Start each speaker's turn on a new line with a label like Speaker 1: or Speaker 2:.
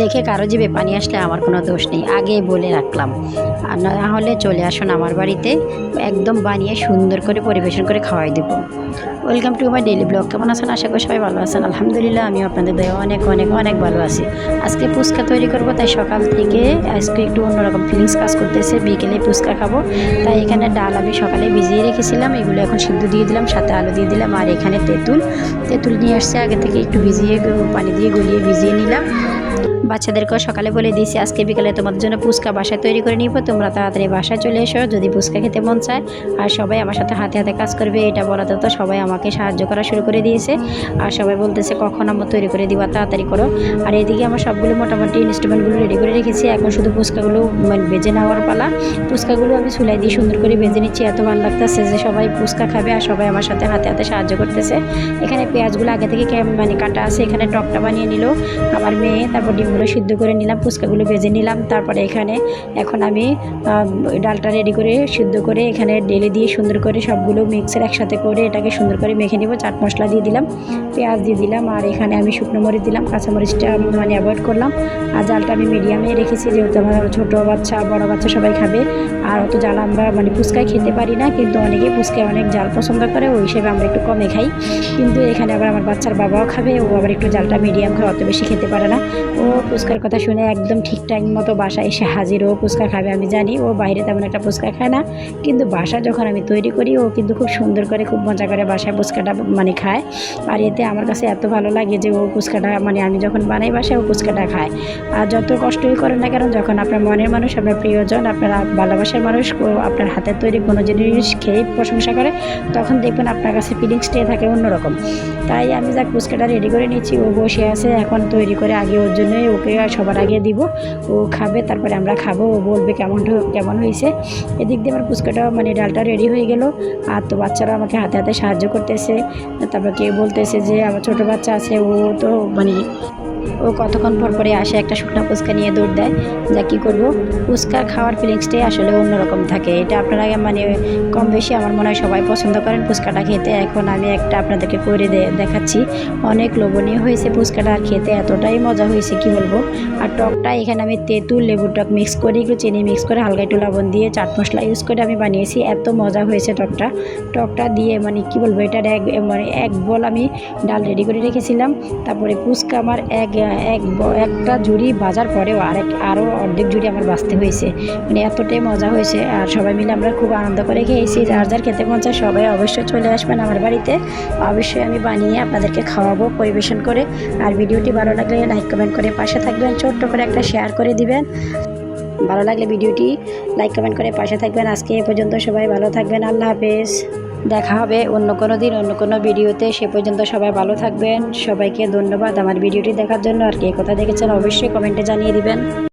Speaker 1: দেখে কারও জিভে পানি আসলে আমার কোনো দোষ নেই, আগেই বলে রাখলাম। আর না হলে চলে আসুন আমার বাড়িতে, একদম বানিয়ে সুন্দর করে পরিবেশন করে খাওয়াই দেবো। Welcome to my daily blog কেমন আছেন? আশা করি সবাই ভালো আছেন। আলহামদুলিল্লাহ আমি আপনাদের দয়া অনেক অনেক অনেক ভালো আছি। আজকে ফুচকা তৈরি করব, তাই সকাল থেকে আজকে একটু অন্যরকম ফিলিংস কাজ করতেছে। বিকেলে ফুচকা খাব, তাই এখানে ডাল আমি সকালে ভিজিয়ে রেখেছিলাম, এগুলো এখন সিদ্ধ দিয়ে দিলাম, সাথে আলু দিয়ে দিলাম, আর এখানে তেঁতুল। তেঁতুল নিয়ে আসছে, আগে থেকে একটু ভিজিয়ে, পানি দিয়ে গলিয়ে ভিজিয়ে নিলাম। বাচ্চাদেরকেও সকালে বলে দিয়েছি, আজকে বিকালে তোমাদের জন্য ফুচকা বাসায় তৈরি করে নিব। তোমরা তাড়াতাড়ি বাসায় চলে এসো, যদি ফুচকা খেতে মন চায়। আর সবাই আমার সাথে হাতে হাতে কাজ করবে, এটা বলাতে তো সবাই আমাকে সাহায্য করা শুরু করে দিয়েছে। আর সবাই বলতেছে, কখন আমরা তৈরি করে দিবা, তাড়াতাড়ি করো। আর এদিকে আমার সবগুলো মোটামুটি ইনস্ট্রুমেন্টগুলো রেডি করে রেখেছি। এখন শুধু ফুচকাগুলো মানে বেজে নেওয়ার পালা। ফুচকাগুলো আমি চুলাই দিয়ে সুন্দর করে বেজে নিচ্ছি। এত ভালো লাগতেছে যে সবাই ফুচকা খাবে আর সবাই আমার সাথে হাতে হাতে সাহায্য করতেছে। এখানে পেঁয়াজগুলো আগে থেকে মানে কাটা আছে, এখানে টকটা বানিয়ে নিল। আমার মেয়ে, তারপর ডিমগুলো সিদ্ধ করে নিলাম, ফুচকাগুলো ভেজে নিলাম। তারপরে এখানে এখন আমি ডালটা রেডি করে সিদ্ধ করে এখানে ডেলে দিয়ে সুন্দর করে সবগুলো মিক্সার একসাথে করে এটাকে সুন্দর করে মেখে নিব। চাট মশলা দিয়ে দিলাম, পেঁয়াজ দিয়ে দিলাম, আর এখানে আমি শুকনো মরিচ দিলাম, কাঁচামরিচটা মানে অ্যাভয়েড করলাম। আর জালটা আমি মিডিয়ামে রেখেছি, যেহেতু আমার ছোটো বাচ্চা, বড় বাচ্চা সবাই খাবে। আর অত জাল আমরা মানে ফুচকায় খেতে পারি না, কিন্তু অনেকেই ফুচকায় অনেক জাল পছন্দ করে, ওই হিসেবে আমরা একটু কমে খাই। কিন্তু এখানে আবার আমার বাচ্চার বাবাও খাবে, ও আবার একটু জালটা মিডিয়াম খায় অত বেশি খেতে পারে না। ও ফুচকার কথা শুনে একদম ঠিক টাইম মতো বাসায় এসে হাজির, ও ফুচকা খাবে, আমি জানি। ও বাইরে তেমন একটা ফুচকা খায় না। কিন্তু বাসা যখন আমি তৈরি করি, ও কিন্তু খুব সুন্দর করে, খুব মজা করে বাসায় ফুচকাটা মানে খায়। আর এতে আমার কাছে এত ভালো লাগে যে, ও ফুচকাটা মানে আমি যখন বানাই বাসায়, ও ফুচকাটা খায়। আর যত কষ্টই করেন না কেন, যখন আপনার মনের মানুষ, আপনার প্রিয়জন, আপনার ভালোবাসার মানুষ, ও আপনার হাতের তৈরি কোনো জিনিস খেয়ে প্রশংসা করে, তখন দেখবেন আপনার কাছে ফিলিংসটাই থাকে অন্যরকম। তাই আমি যাক ফুচকাটা রেডি করে নিচ্ছি ও বসে আছে, এখন তৈরি করে আগে ওর জন্যই ওকে সবার আগে দিব। ও খাবে, তারপরে আমরা খাব। ও বলবে কেমন কেমন হয়েছে এদিক দিয়ে আমার ফুচকাটা মানে ডালটা রেডি হয়ে গেল। আর তো বাচ্চারা আমাকে হাতে হাতে সাহায্য করতেছে। তারপর কে বলতেছে যে, আমার ছোটো বাচ্চা আছে, ও তো মানে ও কতক্ষণ পর পরে আসে একটা শুকনো ফুচকা নিয়ে দৌড় দেয় যা কী করব। ফুচকা খাওয়ার ফিলিংসটাই আসলে অন্যরকম থাকে। এটা আপনারা মানে কম বেশি আমার মনে হয় সবাই পছন্দ করেন ফুচকাটা খেতে। এখন আমি একটা আপনাদেরকে করে দেখাচ্ছি। অনেক লোভনীয় হয়েছে ফুচকাটা আর খেতে, এতটাই মজা হয়েছে, কি বলব। আর টকটা এখানে আমি তেঁতুল লেবুর টক মিক্স করে, একটু চিনি মিক্স করে, হালকা একটু লবণ দিয়ে চাট মশলা ইউজ করে আমি বানিয়েছি। এত মজা হয়েছে টকটা। টকটা দিয়ে মানে কি বলব, এটার এক মানে এক বল আমি ডাল রেডি করে রেখেছিলাম। তারপরে ফুচকা আমার এক এক একটা জুড়ি বাজার পরেও আরেক আরও অর্ধেক জুড়ি আমার বাঁচতে হয়েছে। মানে এতটাই মজা হয়েছে আর সবাই মিলে আমরা খুব আনন্দ করে খেয়েছি। যার যার খেতে মন চায় সবাই অবশ্যই চলে আসবেন আমার বাড়িতে। অবশ্যই আমি বানিয়ে আপনাদেরকে খাওয়াবো পরিবেশন করে। আর ভিডিওটি ভালো লাগলে লাইক, কমেন্ট করে পাশে থাকবেন, ছোট্ট করে একটা শেয়ার করে দিবেন। ভালো লাগলে ভিডিওটি লাইক, কমেন্ট করে পাশে থাকবেন। আজকে এ পর্যন্ত সবাই ভালো থাকবেন। আল্লাহ হাফেজ। দেখা হবে অন্য কোনো দিন, অন্য কোনো ভিডিওতে। সে পর্যন্ত সবাই ভালো থাকবেন। সবাইকে ধন্যবাদ আমার ভিডিওটি দেখার জন্য। আর কে কোথা দেখেছেন অবশ্যই কমেন্টে জানিয়ে দিবেন।